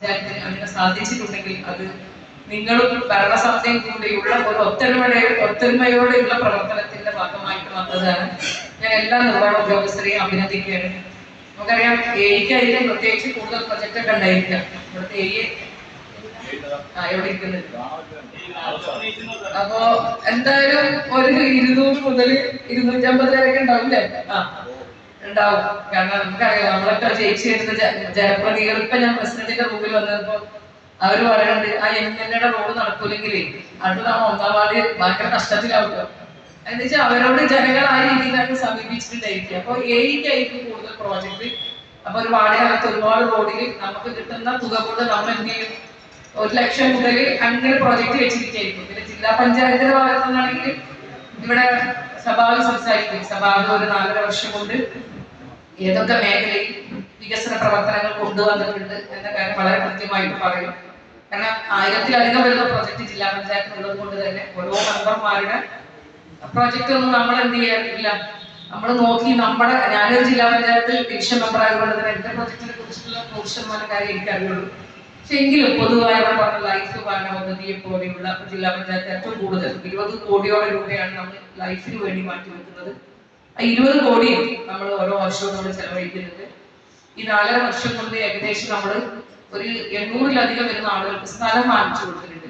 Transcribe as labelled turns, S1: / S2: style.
S1: അങ്ങനെ സാധിച്ചിട്ടുണ്ടെങ്കിൽ അത് നിങ്ങളും ഭരണസമിതിയും കൂടിയുള്ള ഒരു ഒത്തൊരുമയുടെ ഒത്തൊരുമയോടെയുള്ള പ്രവർത്തനത്തിന്റെ ഭാഗമായിട്ട് വന്നതാണ്. ഞാൻ എല്ലാ നിർവഹണ ഉദ്യോഗസ്ഥരെയും അഭിനന്ദിക്കുകയാണ്. നമുക്കറിയാം എയ്ക്കായിരിക്കും പ്രത്യേകിച്ച് കൂടുതൽ പ്രൊജക്റ്റ് ഒക്കെ ഉണ്ടായിരിക്കാം ഇവിടുത്തെ ഇരിക്കുന്നുണ്ട് അപ്പോ എന്തായാലും ഒരു ഇരുന്നൂറ് മുതൽ ഇരുന്നൂറ്റമ്പത് വരെയൊക്കെ ഉണ്ടാവില്ലേ ആ. ഉണ്ടാവും. കാരണം നമുക്കറിയാം നമ്മളൊക്കെ ജയിച്ചു വരുന്ന ജനപ്രതികൾ ഇപ്പൊ ഞാൻ പ്രസിഡന്റിന്റെ മുമ്പിൽ വന്നപ്പോ അവർ പറയുന്നുണ്ട് ആ എം എൽ എയുടെ റോഡ് നടക്കൂലെങ്കിൽ അടുത്ത നാം ഒന്നാം വാർഡ് ഭയങ്കര കഷ്ടത്തിലാവുക. എന്ന് വെച്ചാൽ അവരോട് ജനങ്ങൾ ആ രീതിയിലാണ് സമീപിച്ചിട്ടുണ്ടായിരിക്കുക അപ്പൊ എയ്ക്കായിരിക്കും കൂടുതൽ പ്രോജക്റ്റ് അപ്പൊ ഒരു വാർഡിനകത്ത് ഒരുപാട് റോഡിൽ നമുക്ക് കിട്ടുന്ന തുക കൊണ്ട് നമ്മൾ എന്ത് ചെയ്യും? ഒരു ലക്ഷം മുതൽ അങ്ങനെ പ്രോജക്റ്റ് വെച്ചിരിക്കുകയായിരിക്കും പിന്നെ ജില്ലാ പഞ്ചായത്തിന്റെ ഭാഗത്തു നിന്നാണെങ്കിൽ ഇവിടെ സഭാവ് സംസാരിക്കും സഭാവ് ഒരു നാലര വർഷം കൊണ്ട് ഏതൊക്കെ മേഖലയിൽ വികസന പ്രവർത്തനങ്ങൾ കൊണ്ടുവന്നിട്ടുണ്ട് എന്ന കാര്യം വളരെ കൃത്യമായിട്ട് പറയും. കാരണം ആയിരത്തിലധികം വരുന്ന പ്രൊജക്ട് ജില്ലാ പഞ്ചായത്തിനുള്ളത് കൊണ്ട് തന്നെ ഓരോ മെമ്പർമാരുടെ പ്രൊജക്റ്റ് ഒന്നും നമ്മൾ എന്ത് ചെയ്യാറില്ല. നമ്മൾ നോക്കി നമ്മുടെ ഞാനൊരു ജില്ലാ പഞ്ചായത്ത് ഡിവിഷൻ മെമ്പർ ആയതുകൊണ്ട് തന്നെ എന്റെ പ്രൊജക്ടിനെ കുറിച്ചുള്ള നൂറ് ശതമാനം കാര്യം എനിക്കറിയുള്ളൂ പക്ഷെ എങ്കിലും പൊതുവായ ലൈഫ് ഭരണ പദ്ധതിയെ പോലെയുള്ള ജില്ലാ പഞ്ചായത്ത് ഏറ്റവും കൂടുതൽ ഇരുപത് കോടിയോളം രൂപയാണ് നമ്മൾ ലൈഫിന് വേണ്ടി മാറ്റി വെക്കുന്നത് ആ ഇരുപത് കോടി നമ്മൾ ഓരോ വർഷവും നമ്മൾ ചെലവഴിക്കുന്നുണ്ട് ഈ നാലര വർഷം കൊണ്ട് ഏകദേശം നമ്മൾ ഒരു എണ്ണൂറിലധികം വരുന്ന ആളുകൾക്ക് സ്ഥലം വാങ്ങിച്ചു കൊടുത്തിട്ടുണ്ട്.